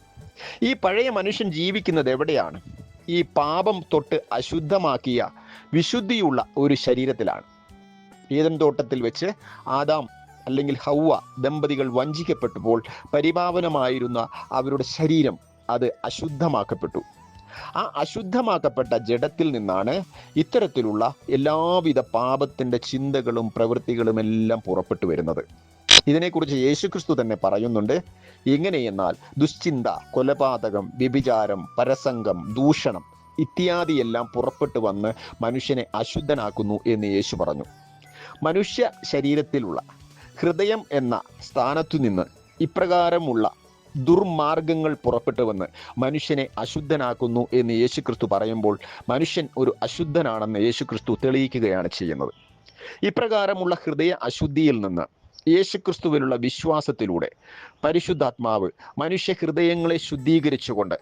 ഈ പഴയ മനുഷ്യൻ ജീവിക്കുന്നത് എവിടെയാണ്? ഈ പാപം തൊട്ട് അശുദ്ധമാക്കിയ വിശുദ്ധിയുള്ള ഒരു ശരീരത്തിലാണ്. ഏതൻ തോട്ടത്തിൽ വെച്ച് ആദാം അല്ലെങ്കിൽ ഹൗവ ദമ്പതികൾ വഞ്ചിക്കപ്പെട്ടപ്പോൾ പരിപാവനമായിരുന്ന അവരുടെ ശരീരം അത് അശുദ്ധമാക്കപ്പെട്ടു. ആ അശുദ്ധമാക്കപ്പെട്ട ജഡത്തിൽ നിന്നാണ് ഇത്തരത്തിലുള്ള എല്ലാവിധ പാപത്തിന്റെ ചിന്തകളും പ്രവൃത്തികളും എല്ലാം പുറപ്പെട്ടു വരുന്നത്. ഇതിനെക്കുറിച്ച് യേശുക്രിസ്തു തന്നെ പറയുന്നുണ്ട് എങ്ങനെയെന്നാൽ ദുശ്ചിന്ത കൊലപാതകം വ്യഭിചാരം പരസംഗം ദൂഷണം ഇത്യാദിയെല്ലാം പുറപ്പെട്ടു വന്ന് മനുഷ്യനെ അശുദ്ധനാക്കുന്നു എന്ന് യേശു പറഞ്ഞു. മനുഷ്യ ശരീരത്തിലുള്ള ഹൃദയം എന്ന സ്ഥാനത്തു നിന്ന് ഇപ്രകാരമുള്ള ദുർമാർഗങ്ങൾ പുറപ്പെട്ടു വന്ന് മനുഷ്യനെ അശുദ്ധനാക്കുന്നു എന്ന് യേശുക്രിസ്തു പറയുമ്പോൾ മനുഷ്യൻ ഒരു അശുദ്ധനാണെന്ന് യേശുക്രിസ്തു തെളിയിക്കുകയാണ് ചെയ്യുന്നത്. ഇപ്രകാരമുള്ള ഹൃദയ അശുദ്ധിയിൽ നിന്ന് യേശുക്രിസ്തുവിലുള്ള വിശ്വാസത്തിലൂടെ പരിശുദ്ധാത്മാവ് മനുഷ്യ ഹൃദയങ്ങളെ ശുദ്ധീകരിച്ചുകൊണ്ട്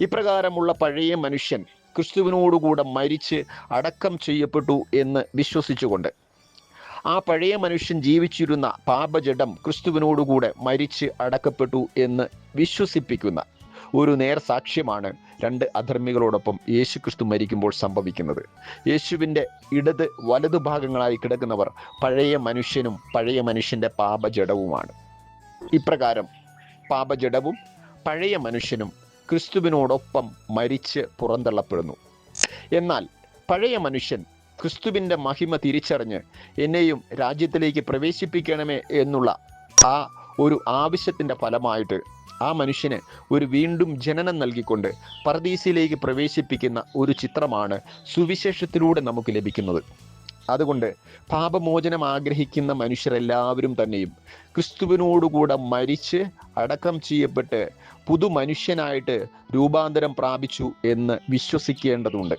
ഇപ്രകാരമുള്ള പഴയ മനുഷ്യൻ ക്രിസ്തുവിനോടുകൂടെ മരിച്ച് അടക്കം ചെയ്യപ്പെട്ടു എന്ന് വിശ്വസിച്ചുകൊണ്ട് ആ പഴയ മനുഷ്യൻ ജീവിച്ചിരുന്ന പാപജഡം ക്രിസ്തുവിനോടുകൂടെ മരിച്ച് അടക്കപ്പെട്ടു എന്ന് വിശ്വസിപ്പിക്കുന്ന ഒരു നേർ സാക്ഷ്യമാണ് രണ്ട് അധർമ്മികളോടൊപ്പം യേശു ക്രിസ്തു മരിക്കുമ്പോൾ സംഭവിക്കുന്നത്. യേശുവിന്റെ ഇടത് വലതു ഭാഗങ്ങളായി കിടക്കുന്നവർ പഴയ മനുഷ്യനും പഴയ മനുഷ്യന്റെ പാപജഡവുമാണ്. ഇപ്രകാരം പാപജഡവും പഴയ മനുഷ്യനും ക്രിസ്തുവിനോടൊപ്പം മരിച്ച് പുറന്തള്ളപ്പെടുന്നു. എന്നാൽ പഴയ മനുഷ്യൻ ക്രിസ്തുവിന്റെ മഹിമ തിരിച്ചറിഞ്ഞ് എന്നെയും രാജ്യത്തിലേക്ക് പ്രവേശിപ്പിക്കണമേ എന്നുള്ള ആ ഒരു ആവശ്യത്തിന്റെ ഫലമായിട്ട് ആ മനുഷ്യന് ഒരു വീണ്ടും ജനനം നൽകിക്കൊണ്ട് പർദീസിലേക്ക് പ്രവേശിപ്പിക്കുന്ന ഒരു ചിത്രമാണ് സുവിശേഷത്തിലൂടെ നമുക്ക് ലഭിക്കുന്നത്. അതുകൊണ്ട് പാപമോചനം ആഗ്രഹിക്കുന്ന മനുഷ്യരെല്ലാവരും തന്നെയും ക്രിസ്തുവിനോടുകൂടെ മരിച്ച് അടക്കം ചെയ്യപ്പെട്ട് പുതു മനുഷ്യനായിട്ട് രൂപാന്തരം പ്രാപിച്ചു എന്ന് വിശ്വസിക്കേണ്ടതുണ്ട്.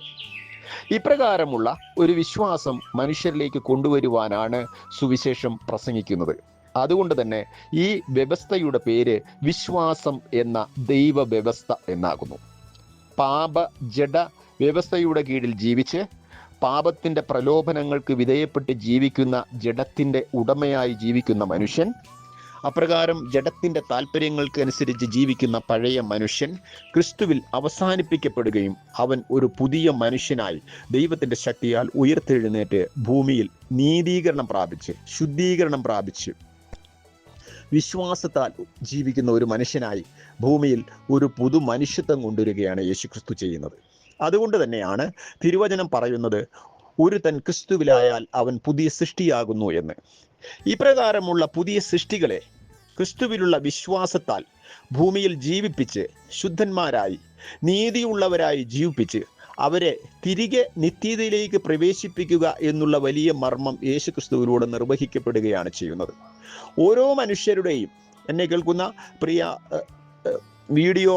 ഇപ്രകാരമുള്ള ഒരു വിശ്വാസം മനുഷ്യരിലേക്ക് കൊണ്ടുവരുവാനാണ് സുവിശേഷം പ്രസംഗിക്കുന്നത്. അതുകൊണ്ട് തന്നെ ഈ വ്യവസ്ഥയുടെ പേര് വിശ്വാസം എന്ന ദൈവ വ്യവസ്ഥ എന്നാകുന്നു. പാപ ജഡ വ്യവസ്ഥയുടെ കീഴിൽ ജീവിച്ച് പാപത്തിന്റെ പ്രലോഭനങ്ങൾക്ക് വിധേയപ്പെട്ട് ജീവിക്കുന്ന ജഡത്തിന്റെ ഉടമയായി ജീവിക്കുന്ന മനുഷ്യൻ അപ്രകാരം ജഡത്തിന്റെ താല്പര്യങ്ങൾക്ക് അനുസരിച്ച് ജീവിക്കുന്ന പഴയ മനുഷ്യൻ ക്രിസ്തുവിൽ അവസാനിപ്പിക്കപ്പെടുകയും അവൻ ഒരു പുതിയ മനുഷ്യനായി ദൈവത്തിന്റെ ശക്തിയാൽ ഉയർത്തെഴുന്നേറ്റ് ഭൂമിയിൽ നീതീകരണം പ്രാപിച്ച് ശുദ്ധീകരണം പ്രാപിച്ച് വിശ്വാസത്താൽ ജീവിക്കുന്ന ഒരു മനുഷ്യനായി ഭൂമിയിൽ ഒരു പുതു മനുഷ്യത്വം കൊണ്ടുവരികയാണ് യേശുക്രിസ്തു ചെയ്യുന്നത്. അതുകൊണ്ട് തന്നെയാണ് തിരുവചനം പറയുന്നത് ഒരു തൻ ക്രിസ്തുവിലായാൽ അവൻ പുതിയ സൃഷ്ടിയാകുന്നു എന്ന്. ഇപ്രകാരമുള്ള പുതിയ സൃഷ്ടികളെ ക്രിസ്തുവിലുള്ള വിശ്വാസത്താൽ ഭൂമിയിൽ ജീവിപ്പിച്ച് ശുദ്ധന്മാരായി നീതിയുള്ളവരായി ജീവിപ്പിച്ച് അവരെ തിരികെ നിത്യതയിലേക്ക് പ്രവേശിപ്പിക്കുക എന്നുള്ള വലിയ മർമ്മം യേശു ക്രിസ്തുവിലൂടെ നിർവഹിക്കപ്പെടുകയാണ് ചെയ്യുന്നത്. ഓരോ മനുഷ്യരുടെയും എന്നെ കേൾക്കുന്ന പ്രിയ വീഡിയോ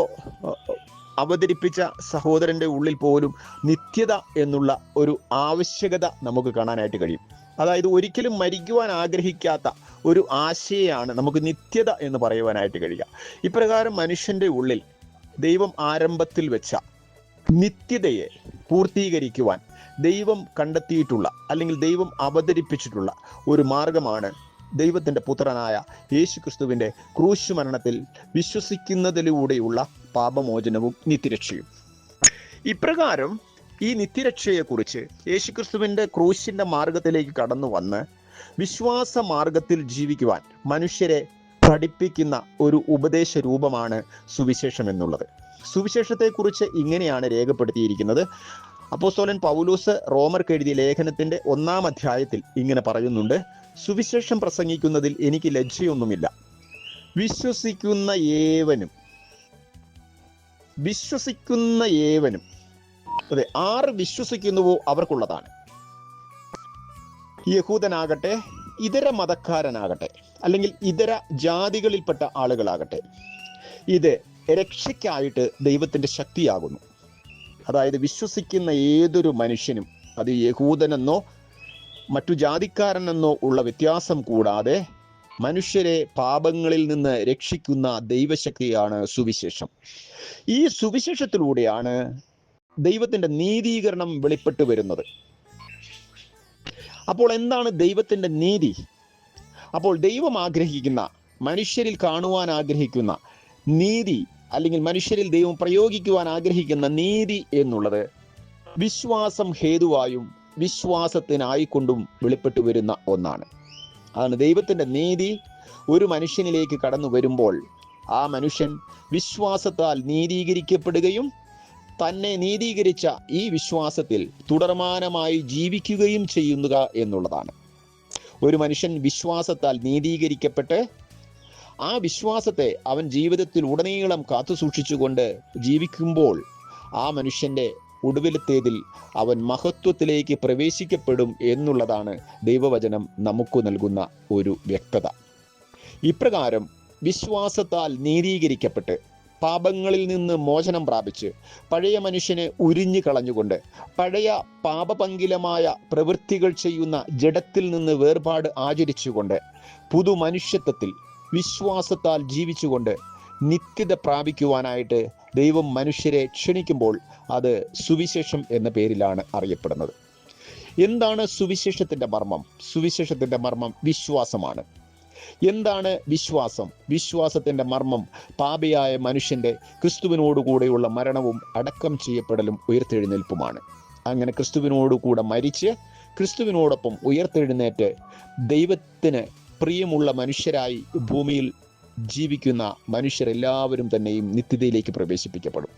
അവതരിപ്പിച്ച സഹോദരന്റെ ഉള്ളിൽ പോലും നിത്യത എന്നുള്ള ഒരു ആവശ്യകത നമുക്ക് കാണാനായിട്ട് കഴിയും. അതായത് ഒരിക്കലും മരിക്കുവാൻ ആഗ്രഹിക്കാത്ത ഒരു ആശയാണ് നമുക്ക് നിത്യത എന്ന് പറയുവാനായിട്ട് കഴിയുക. ഇപ്രകാരം മനുഷ്യന്റെ ഉള്ളിൽ ദൈവം ആരംഭത്തിൽ വെച്ച നിത്യതയെ പൂർത്തീകരിക്കുവാൻ ദൈവം കണ്ടെത്തിയിട്ടുള്ള അല്ലെങ്കിൽ ദൈവം അവതരിപ്പിച്ചിട്ടുള്ള ഒരു മാർഗമാണ് ദൈവത്തിന്റെ പുത്രനായ യേശു ക്രിസ്തുവിന്റെ ക്രൂശ് മരണത്തിൽ വിശ്വസിക്കുന്നതിലൂടെയുള്ള പാപമോചനവും നിത്യരക്ഷയും ഇപ്രകാരം ഈ നിത്യരക്ഷയെക്കുറിച്ച് യേശുക്രിസ്തുവിന്റെ ക്രൂശിന്റെ മാർഗത്തിലേക്ക് കടന്നു വന്ന് വിശ്വാസ മാർഗത്തിൽ ജീവിക്കുവാൻ മനുഷ്യരെ പഠിപ്പിക്കുന്ന ഒരു ഉപദേശ രൂപമാണ് സുവിശേഷം എന്നുള്ളത്. സുവിശേഷത്തെക്കുറിച്ച് ഇങ്ങനെയാണ് രേഖപ്പെടുത്തിയിരിക്കുന്നത്. അപ്പോസ്തോലൻ പൗലൂസ് റോമർക്ക് എഴുതിയ ലേഖനത്തിന്റെ ഒന്നാം അധ്യായത്തിൽ ഇങ്ങനെ പറയുന്നുണ്ട്. സുവിശേഷം പ്രസംഗിക്കുന്നതിൽ എനിക്ക് ലജ്ജയൊന്നുമില്ല. വിശ്വസിക്കുന്ന ഏവനും വിശ്വസിക്കുന്ന ഏവനും അതെ ആറ് വിശ്വസിക്കുന്നുവോ അവർക്കുള്ളതാണ്. യഹൂദനാകട്ടെ ഇതര മതക്കാരനാകട്ടെ അല്ലെങ്കിൽ ഇതര ജാതികളിൽപ്പെട്ട ആളുകളാകട്ടെ ഇത് രക്ഷയ്ക്കായിട്ട് ദൈവത്തിന്റെ ശക്തിയാകുന്നു. അതായത് വിശ്വസിക്കുന്ന ഏതൊരു മനുഷ്യനും അത് യഹൂദനെന്നോ മറ്റു ജാതിക്കാരനെന്നോ ഉള്ള വ്യത്യാസം കൂടാതെ മനുഷ്യരെ പാപങ്ങളിൽ നിന്ന് രക്ഷിക്കുന്ന ദൈവശക്തിയാണ് സുവിശേഷം. ഈ സുവിശേഷത്തിലൂടെയാണ് ദൈവത്തിന്റെ നീതീകരണം വെളിപ്പെട്ടു വരുന്നത്. അപ്പോൾ എന്താണ് ദൈവത്തിന്റെ നീതി? അപ്പോൾ ദൈവം ആഗ്രഹിക്കുന്ന മനുഷ്യരിൽ കാണുവാൻ ആഗ്രഹിക്കുന്ന നീതി അല്ലെങ്കിൽ മനുഷ്യരിൽ ദൈവം പ്രയോഗിക്കുവാൻ ആഗ്രഹിക്കുന്ന നീതി എന്നുള്ളത് വിശ്വാസം ഹേതുവായും വിശ്വാസത്തിനായിക്കൊണ്ടും വെളിപ്പെട്ടു വരുന്ന ഒന്നാണ്. അതാണ് ദൈവത്തിന്റെ നീതി. ഒരു മനുഷ്യനിലേക്ക് കടന്നു വരുമ്പോൾ ആ മനുഷ്യൻ വിശ്വാസത്താൽ നീതീകരിക്കപ്പെടുകയും തന്നെ നീതീകരിച്ച ഈ വിശ്വാസത്തിൽ തുടർമാനമായി ജീവിക്കുകയും ചെയ്യുക എന്നുള്ളതാണ്. ഒരു മനുഷ്യൻ വിശ്വാസത്താൽ നീതീകരിക്കപ്പെട്ട് ആ വിശ്വാസത്തെ അവൻ ജീവിതത്തിൽ ഉടനീളം കാത്തു സൂക്ഷിച്ചുകൊണ്ട് ജീവിക്കുമ്പോൾ ആ മനുഷ്യന്റെ ഒടുവിലത്തേതിൽ അവൻ മഹത്വത്തിലേക്ക് പ്രവേശിക്കപ്പെടും എന്നുള്ളതാണ് ദൈവവചനം നമുക്ക് നൽകുന്ന ഒരു വ്യക്തത. ഇപ്രകാരം വിശ്വാസത്താൽ നീതീകരിക്കപ്പെട്ട് പാപങ്ങളിൽ നിന്ന് മോചനം പ്രാപിച്ച് പഴയ മനുഷ്യനെ ഉരിഞ്ഞു കളഞ്ഞുകൊണ്ട് പഴയ പാപപങ്കിലമായ പ്രവൃത്തികൾ ചെയ്യുന്ന ജഡത്തിൽ നിന്ന് വേർപാട് ആചരിച്ചുകൊണ്ട് പുതു മനുഷ്യത്വത്തിൽ വിശ്വാസത്താൽ ജീവിച്ചുകൊണ്ട് നിത്യത പ്രാപിക്കുവാനായിട്ട് ദൈവം മനുഷ്യരെ ക്ഷണിക്കുമ്പോൾ അത് സുവിശേഷം എന്ന പേരിലാണ് അറിയപ്പെടുന്നത്. എന്താണ് സുവിശേഷത്തിന്റെ മർമ്മം? സുവിശേഷത്തിന്റെ മർമ്മം വിശ്വാസമാണ്. എന്താണ് വിശ്വാസം? വിശ്വാസത്തിന്റെ മർമ്മം പാപിയായ മനുഷ്യന്റെ ക്രിസ്തുവിനോടുകൂടെയുള്ള മരണവും അടക്കം ചെയ്യപ്പെടലും ഉയർത്തെഴുന്നേൽപ്പുമാണ്. അങ്ങനെ ക്രിസ്തുവിനോടുകൂടെ മരിച്ച് ക്രിസ്തുവിനോടൊപ്പം ഉയർത്തെഴുന്നേറ്റ് ദൈവത്തിന് പ്രിയമുള്ള മനുഷ്യരായി ഭൂമിയിൽ ജീവിക്കുന്ന മനുഷ്യരെല്ലാവരും തന്നെയും നിത്യതയിലേക്ക് പ്രവേശിപ്പിക്കപ്പെടും.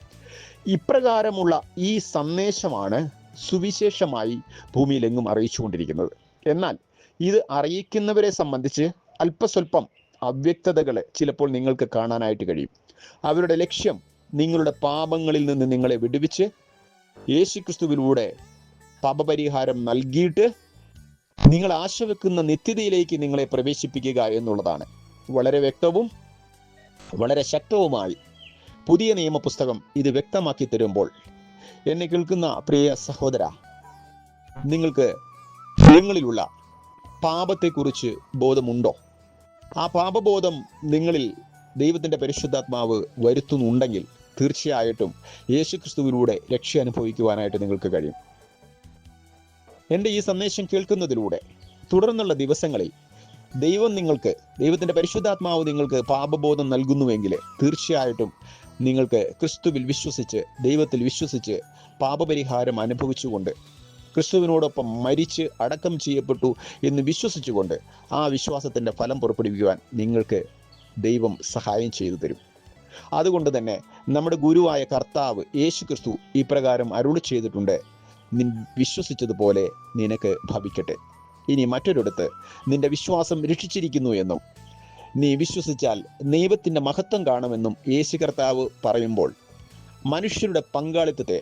ഇപ്രകാരമുള്ള ഈ സന്ദേശമാണ് സുവിശേഷമായി ഭൂമിയിലെങ്ങും അറിയിച്ചുകൊണ്ടിരിക്കുന്നത്. എന്നാൽ ഇത് അറിയിക്കുന്നവരെ സംബന്ധിച്ച് അല്പസ്വല്പം അവ്യക്തതകൾ ചിലപ്പോൾ നിങ്ങൾക്ക് കാണാനായിട്ട് കഴിയും. അവരുടെ ലക്ഷ്യം നിങ്ങളുടെ പാപങ്ങളിൽ നിന്ന് നിങ്ങളെ വിടുവിച്ച് യേശുക്രിസ്തുവിലൂടെ പാപപരിഹാരം നൽകിയിട്ട് നിങ്ങൾ ആശവെക്കുന്ന നിത്യതയിലേക്ക് നിങ്ങളെ പ്രവേശിപ്പിക്കുക എന്നുള്ളതാണ്. വളരെ വ്യക്തവും വളരെ ശക്തവുമായി പുതിയ നിയമപുസ്തകം ഇത് വ്യക്തമാക്കി തരുമ്പോൾ എന്നെ കേൾക്കുന്ന പ്രിയ സഹോദര നിങ്ങൾക്ക് നിങ്ങളിലുള്ള പാപത്തെക്കുറിച്ച് ബോധമുണ്ടോ? ആ പാപബോധം നിങ്ങളിൽ ദൈവത്തിന്റെ പരിശുദ്ധാത്മാവ് വരുത്തുന്നുണ്ടെങ്കിൽ തീർച്ചയായിട്ടും യേശുക്രിസ്തുവിലൂടെ രക്ഷ അനുഭവിക്കുവാനായിട്ട് നിങ്ങൾക്ക് കഴിയും. എന്റെ ഈ സന്ദേശം കേൾക്കുന്നതിലൂടെ തുടർന്നുള്ള ദിവസങ്ങളിൽ ദൈവം നിങ്ങൾക്ക് ദൈവത്തിന്റെ പരിശുദ്ധാത്മാവ് നിങ്ങൾക്ക് പാപബോധം നൽകുന്നുവെങ്കിൽ തീർച്ചയായിട്ടും നിങ്ങൾക്ക് ക്രിസ്തുവിൽ വിശ്വസിച്ച് ദൈവത്തിൽ വിശ്വസിച്ച് പാപപരിഹാരം അനുഭവിച്ചുകൊണ്ട് ക്രിസ്തുവിനോടൊപ്പം മരിച്ച് അടക്കം ചെയ്യപ്പെട്ടു എന്ന് വിശ്വസിച്ചുകൊണ്ട് ആ വിശ്വാസത്തിന്റെ ഫലം പുറപ്പെടുവിക്കുവാൻ നിങ്ങൾക്ക് ദൈവം സഹായം ചെയ്തു തരും. അതുകൊണ്ട് തന്നെ നമ്മുടെ ഗുരുവായ കർത്താവ് യേശു ക്രിസ്തു ഇപ്രകാരം അരുളി ചെയ്തിട്ടുണ്ട്. നിൻ വിശ്വസിച്ചതുപോലെ നിനക്ക് ഭവിക്കട്ടെ. ഇനി മറ്റൊരിടത്ത് നിന്റെ വിശ്വാസം രക്ഷിച്ചിരിക്കുന്നു എന്നും നീ വിശ്വസിച്ചാൽ ദൈവത്തിന്റെ മഹത്വം കാണുമെന്നും യേശു കർത്താവ് പറയുമ്പോൾ മനുഷ്യരുടെ പങ്കാളിത്തത്തെ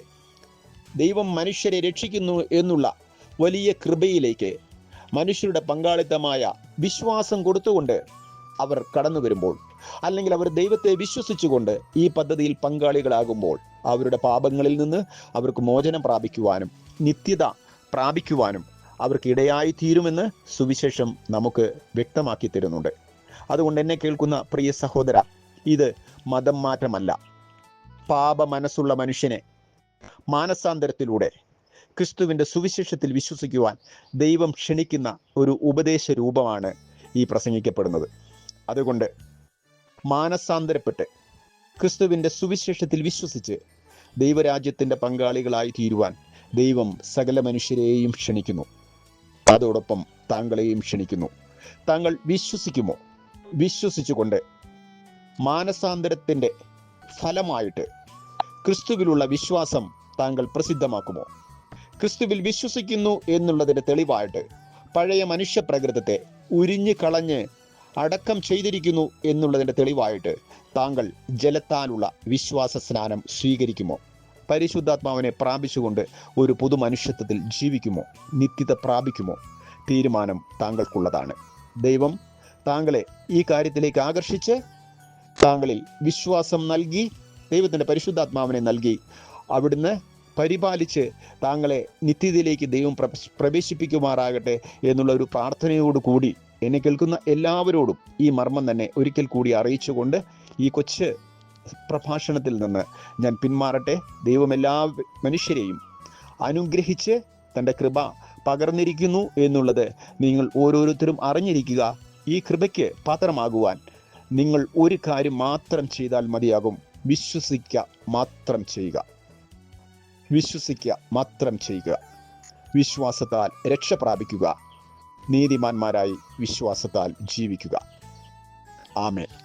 ദൈവം മനുഷ്യരെ രക്ഷിക്കുന്നു എന്നുള്ള വലിയ കൃപയിലേക്ക് മനുഷ്യരുടെ പങ്കാളിത്തമായ വിശ്വാസം കൊടുത്തുകൊണ്ട് അവർ കടന്നു വരുമ്പോൾ അല്ലെങ്കിൽ അവർ ദൈവത്തെ വിശ്വസിച്ചുകൊണ്ട് ഈ പദ്ധതിയിൽ പങ്കാളികളാകുമ്പോൾ അവരുടെ പാപങ്ങളിൽ നിന്ന് അവർക്ക് മോചനം പ്രാപിക്കുവാനും നിത്യത പ്രാപിക്കുവാനും അവർക്ക് ഇടയായി തീരുമെന്ന് സുവിശേഷം നമുക്ക് വ്യക്തമാക്കി തരുന്നുണ്ട്. അതുകൊണ്ട് എന്നെ കേൾക്കുന്ന പ്രിയ സഹോദര ഇത് മതം മാറ്റമല്ല. പാപ മനസ്സുള്ള മനുഷ്യനെ മാനസാന്തരത്തിലൂടെ ക്രിസ്തുവിന്റെ സുവിശേഷത്തിൽ വിശ്വസിക്കുവാൻ ദൈവം ക്ഷണിക്കുന്ന ഒരു ഉപദേശ രൂപമാണ് ഈ പ്രസംഗിക്കപ്പെടുന്നത്. അതുകൊണ്ട് മാനസാന്തരപ്പെട്ട് ക്രിസ്തുവിന്റെ സുവിശേഷത്തിൽ വിശ്വസിച്ച് ദൈവരാജ്യത്തിന്റെ പങ്കാളികളായി തീരുവാൻ ദൈവം സകല മനുഷ്യരെയും ക്ഷണിക്കുന്നു. അതോടൊപ്പം താങ്കളെയും ക്ഷണിക്കുന്നു. താങ്കൾ വിശ്വസിക്കുമോ? വിശ്വസിച്ചുകൊണ്ട് മാനസാന്തരത്തിന്റെ ഫലമായിട്ട് ക്രിസ്തുവിലുള്ള വിശ്വാസം താങ്കൾ പ്രസിദ്ധമാക്കുമോ? ക്രിസ്തുവിൽ വിശ്വസിക്കുന്നു എന്നുള്ളതിന്റെ തെളിവായിട്ട് പഴയ മനുഷ്യ പ്രകൃതത്തെ ഉരിഞ്ഞു കളഞ്ഞ് അടക്കം ചെയ്തിരിക്കുന്നു എന്നുള്ളതിന്റെ തെളിവായിട്ട് താങ്കൾ ജലത്താലുള്ള വിശ്വാസ സ്നാനം സ്വീകരിക്കുമോ? പരിശുദ്ധാത്മാവിനെ പ്രാപിച്ചുകൊണ്ട് ഒരു പുതു മനുഷ്യത്വത്തിൽ ജീവിക്കുമോ? നിത്യത പ്രാപിക്കുമോ? തീരുമാനം താങ്കൾക്കുള്ളതാണ്. ദൈവം താങ്കളെ ഈ കാര്യത്തിലേക്ക് ആകർഷിച്ച് താങ്കളിൽ വിശ്വാസം നൽകി ദൈവത്തിന്റെ പരിശുദ്ധാത്മാവിനെ നൽകി അവിടുന്ന് പരിപാലിച്ച് താങ്കളെ നിത്യതയിലേക്ക് ദൈവം പ്രവേശിപ്പിക്കുമാറാകട്ടെ എന്നുള്ള ഒരു പ്രാർത്ഥനയോട് കൂടി എന്നെ കേൾക്കുന്ന എല്ലാവരോടും ഈ മർമ്മം തന്നെ ഒരിക്കൽ കൂടി അറിയിച്ചുകൊണ്ട് ഈ കൊച്ച് പ്രഭാഷണത്തിൽ നിന്ന് ഞാൻ പിന്മാറട്ടെ. ദൈവം എല്ലാ മനുഷ്യരെയും അനുഗ്രഹിച്ച് തന്റെ കൃപ പകർന്നിരിക്കുന്നു എന്നുള്ളത് നിങ്ങൾ ഓരോരുത്തരും അറിഞ്ഞിരിക്കുക. ഈ കൃപയ്ക്ക് പാത്രമാകുവാൻ നിങ്ങൾ ഒരു കാര്യം മാത്രം ചെയ്താൽ മതിയാകും. വിശ്വസിക്കുക മാത്രം ചെയ്യുക. വിശ്വസിക്കുക മാത്രം ചെയ്യുക. വിശ്വാസത്താൽ രക്ഷ പ്രാപിക്കുക. നീതിമാന്മാരായി വിശ്വാസത്താൽ ജീവിക്കുക. ആമേൻ.